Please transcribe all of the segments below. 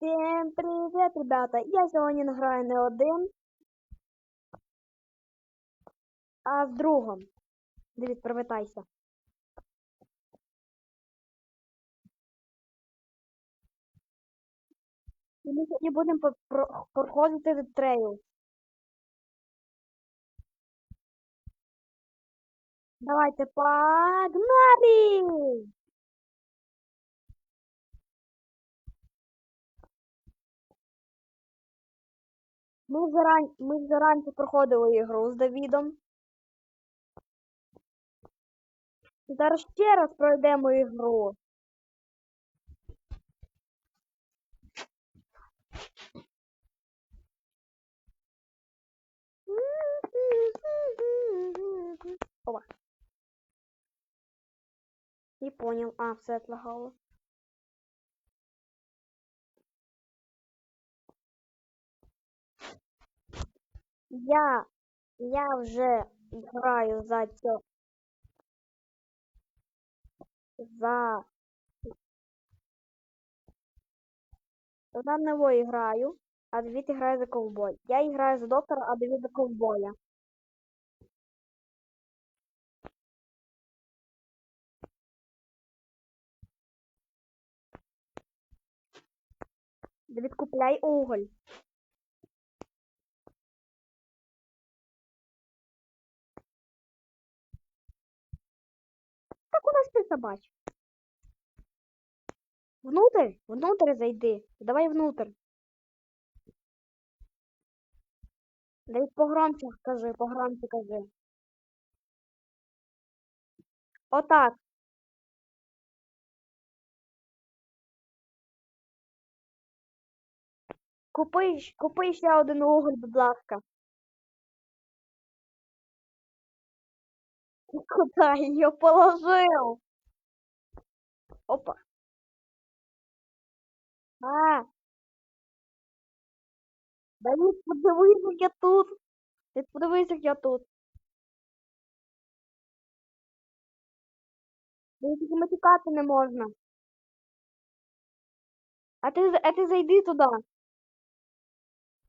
Всем привет, ребята! Я сьогодні граю не один, а з другом. Давід, привітайся. І ми сьогодні будемо проходити Trail. Давайте погнали! Ми вже, ран... ми раніше проходили ігру з Давідом. Зараз ще раз пройдемо ігру. Опа. Не понял. А, все отлагало. Я, я вже граю за цьо. За. За него играю, а Давид играет за ковбой. Я играю за доктора, а Давид за ковбоя. Давид, купляй уголь. Так у нас ты собач. Внутрь? Внутрь зайди. Давай внутрь. Давид погромче скажи, погромче кажи. Отак. Купи, купи ще один уголь, будь ласка. Куда ее положил? Опа. А. Давид, подивись, як я тут. Ти подивись, як я тут. Давид, тільки матюкати не можна. А з- а ти зайди туди.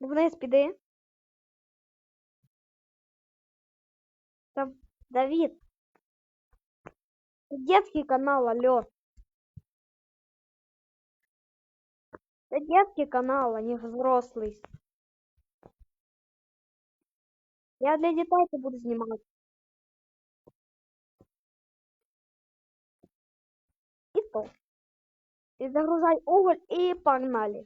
Вниз піди. Та, Давид. Це детский канал, алло. Це детский канал, а не взрослый. Я для дітей це буду знімати. І то. І загружай уголь і погнали.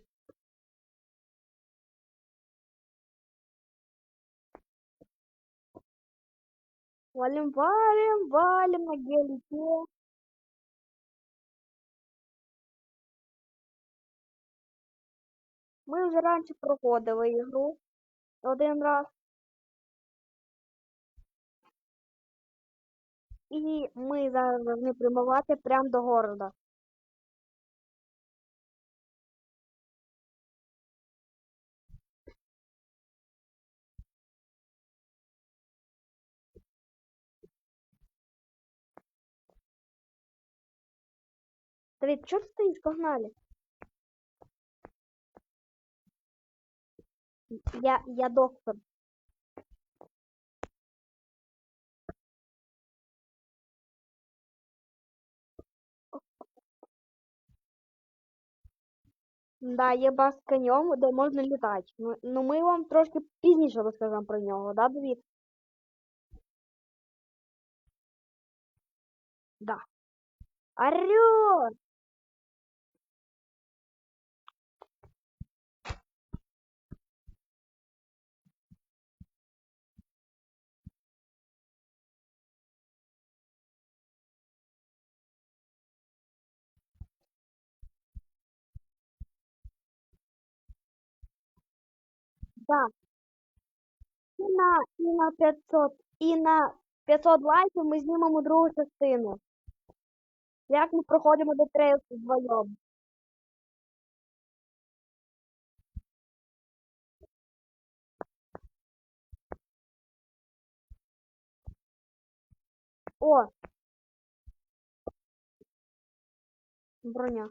Валим, валим, валим на гелике. Ми вже раніше проходили ігру один раз. І ми зараз повинні прямувати прямо до города. Давид, чё ты стоишь? Погнали. Я, я доктор. Да, є бас конем, де можна літати. Ну, ну ми вам трошки пізніше розкажемо про нього, да, Давид? Да. Орёт! Да. І на, і на 500, і на 500 лайків ми знімемо другу частину. Як ми проходимо до трейлу вдвоєм. О! Броня.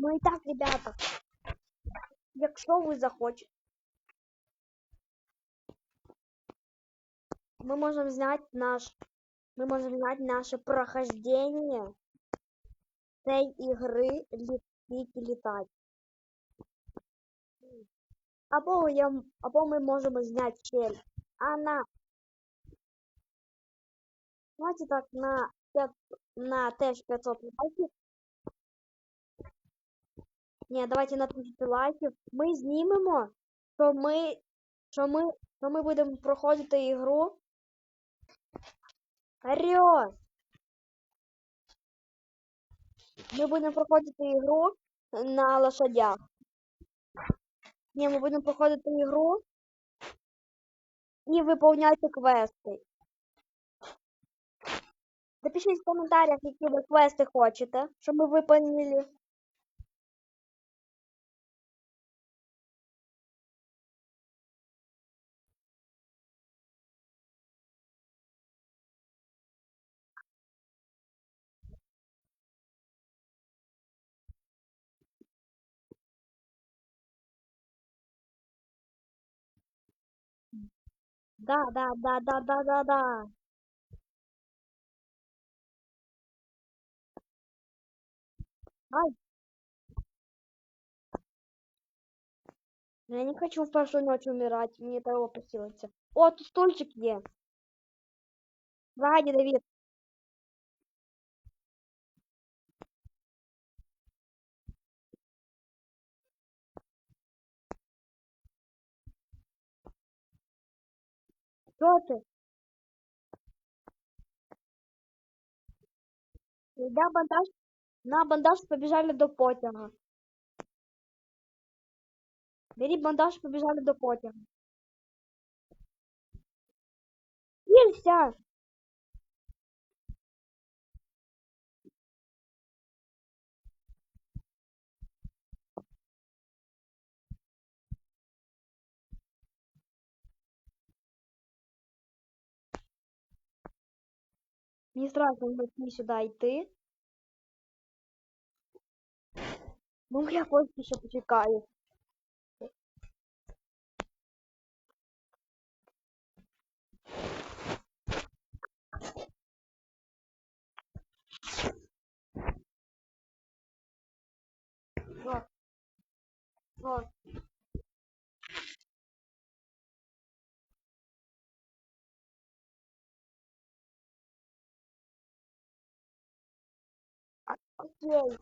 Ну і так, ребята. Якщо ви захочете. Ми можемо зняти наш. Ми можемо зняти наше прохождение цієї ігри літати літати. Або я, або ми можемо зняти чель. А на Давайте так на 5, на теж 500 лайків. Ні, давайте на 1000 лайків. Ми знімемо, що ми, що ми, що ми будемо проходити ігру. Алло! Ми будемо проходити ігру на лошадях. Ні, ми будемо проходити ігру і виповняти квести. Напишіть в коментарях, які ви квести хочете, щоб ми виповнили. Да, да, да, да, да, да, да. Ай. Я не хочу в первую ночь умирать, мне того похилиться. О, тут стульчик є. Сзади, Давид. Что ты? Да, бандаж. На бандаж побежали до потяга. Бери бандаж, побежали до потяга. Нельзя. Не страшно мені сюди йти. Ну, я просто ще почекаю. О. О. Okey.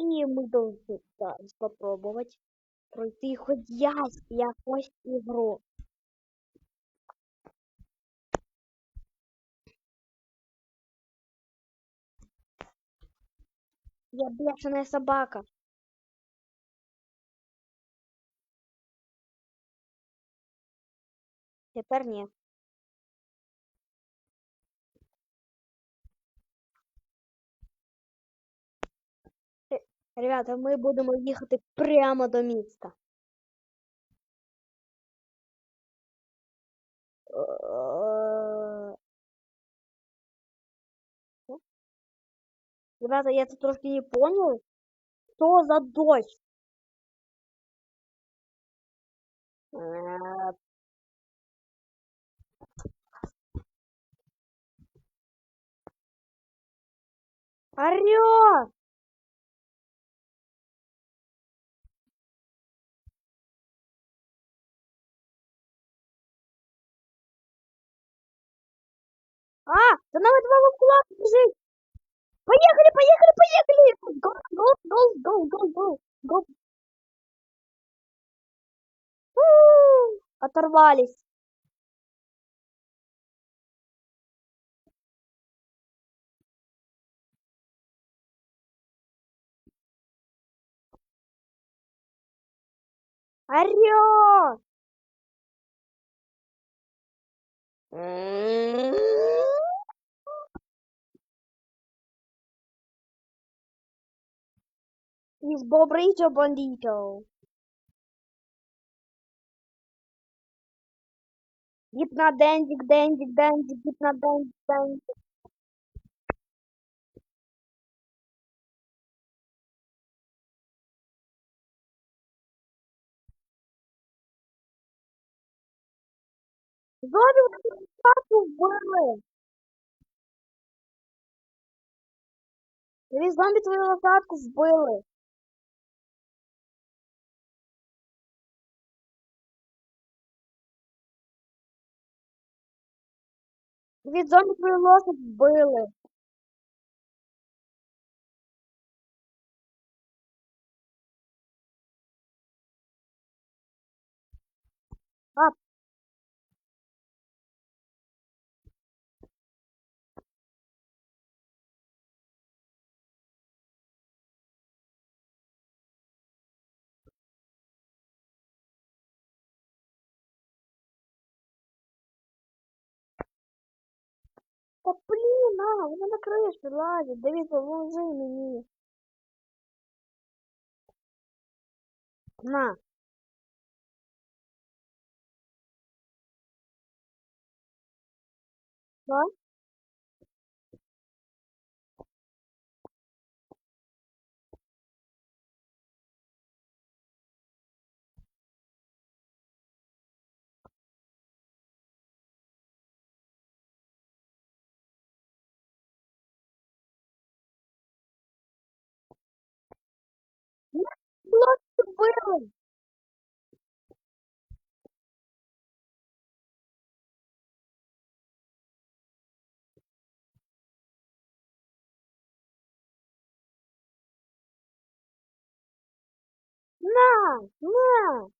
И мы должны да, попробовать пройти хоть я, якусь ігру. Я бешеная собака. Тепер ні. Ребята, ми будемо їхати прямо до міста. Ребята, я тут трошки не понял. Что за? Е, Орёт! А, да нам два в кулак бежит. Поехали, поехали, поехали. Гол, гол, гол, гол, гол, гол, гол. Оторвались. Орёт! Из бобрito бандито. Гипна дендик, дендик, дендик, гипна дендик, дендик. Зомби вот хату вбили. Зомбі твою лошадку вбили. Дивись, зомбі твою лошадь вбили. А. блін, вона на криші лазить. Дивіться, поможи мені. На. Що? Блоки вбили. На, на,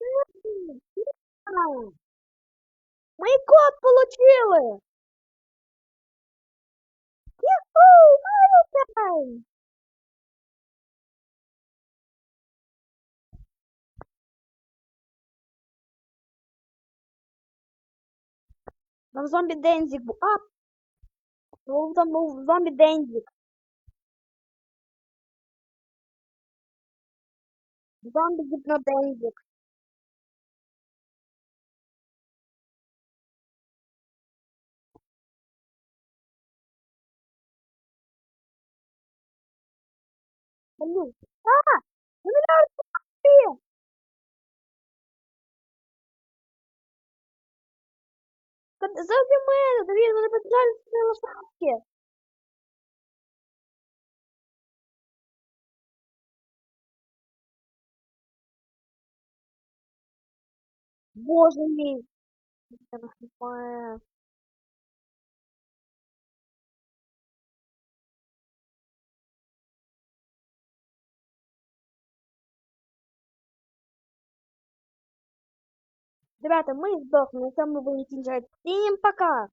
на, на. Мы код получили. Юху, вылетаем. Там зомби Дензик був. А! Ну, там був зомби Дензик. Зомби гіпнодензик. Блін. А! Ну не Зомби мене, Давід, вони побіжали з цієї лошадки. Боже мій. Я нахліпаю. Ребята, мы сдохли, на этом мы будем кінчати. Всім пока!